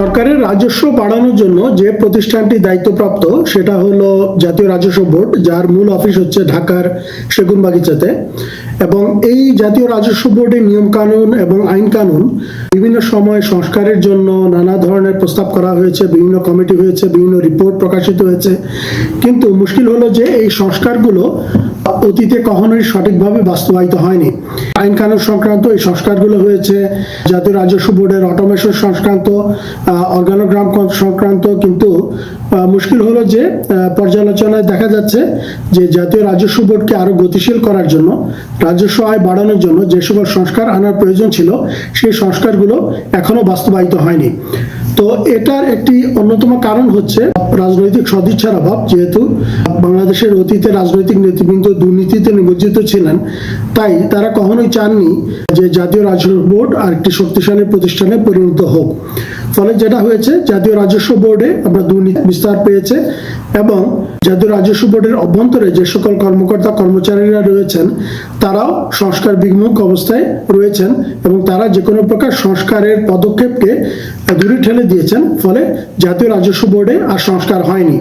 সরকারের রাজস্ব বাড়ানোর জন্য যে প্রতিষ্ঠানটি দায়িত্বপ্রাপ্ত, সেটা হলো জাতীয় রাজস্ব বোর্ড, যার মূল অফিস হচ্ছে ঢাকার সেগুনবাগিচাতে। এবং এই জাতীয় রাজস্ব বোর্ডের নিয়মকানুন এবং আইন কানুন বিভিন্ন সময় সংস্কারের জন্য নানা ধরনের প্রস্তাব করা হয়েছে, বিভিন্ন কমিটি হয়েছে, বিভিন্ন রিপোর্ট প্রকাশিত হয়েছে। কিন্তু মুশকিল হলো যে এই সংস্কারগুলো অতীতে কখনোই সঠিকভাবে বাস্তবায়িত হয়নি। আইন কানুন সংক্রান্ত এই সংস্কারগুলো হয়েছে, জাতীয় রাজস্ব বোর্ডের অটোমেশন সংক্রান্ত অর্গানোগ্রাম সংক্রান্ত, কিন্তু মুশকিল হলো যে পর্যালোচনায় দেখা যাচ্ছে যে জাতীয় রাজস্ব বোর্ডকে আরও গতিশীল করার জন্য, রাজস্ব আয় বাড়ানোর জন্য যে সকল সংস্কার আনার প্রয়োজন ছিল, সেই সংস্কারগুলো এখনও বাস্তবায়িত হয়নি। তো এটার একটি অন্যতম কারণ হচ্ছে রাজনৈতিক সদিচ্ছার অভাব, যেহেতু বাংলাদেশের অতীতে রাজনৈতিক নেতৃবৃন্দ দুর্নীতিতে নিমজ্জিত ছিলেন, তাই তারা কখনোই চাননি যে জাতীয় রাজস্ব বোর্ড আর একটি শক্তিশালী প্রতিষ্ঠানে পরিণত হোক। ফলে যেটা হয়েছে, জাতীয় রাজস্ব বোর্ডে আমরা দুর্নীতি বিস্তার পেয়েছে। এবং জাতীয় রাজস্ব বোর্ডের অভ্যন্তরে যে সকল কর্মকর্তা, কর্মচারীরা রয়েছেন, তারাও সংস্কার বিমুখ অবস্থায় রয়েছেন এবং তারা যে কোনো প্রকার সংস্কারের পদক্ষেপকে দূরে ঠেলে দিয়েছেন, ফলে জাতীয় রাজস্ব বোর্ডে আর সংস্কার হয়নি।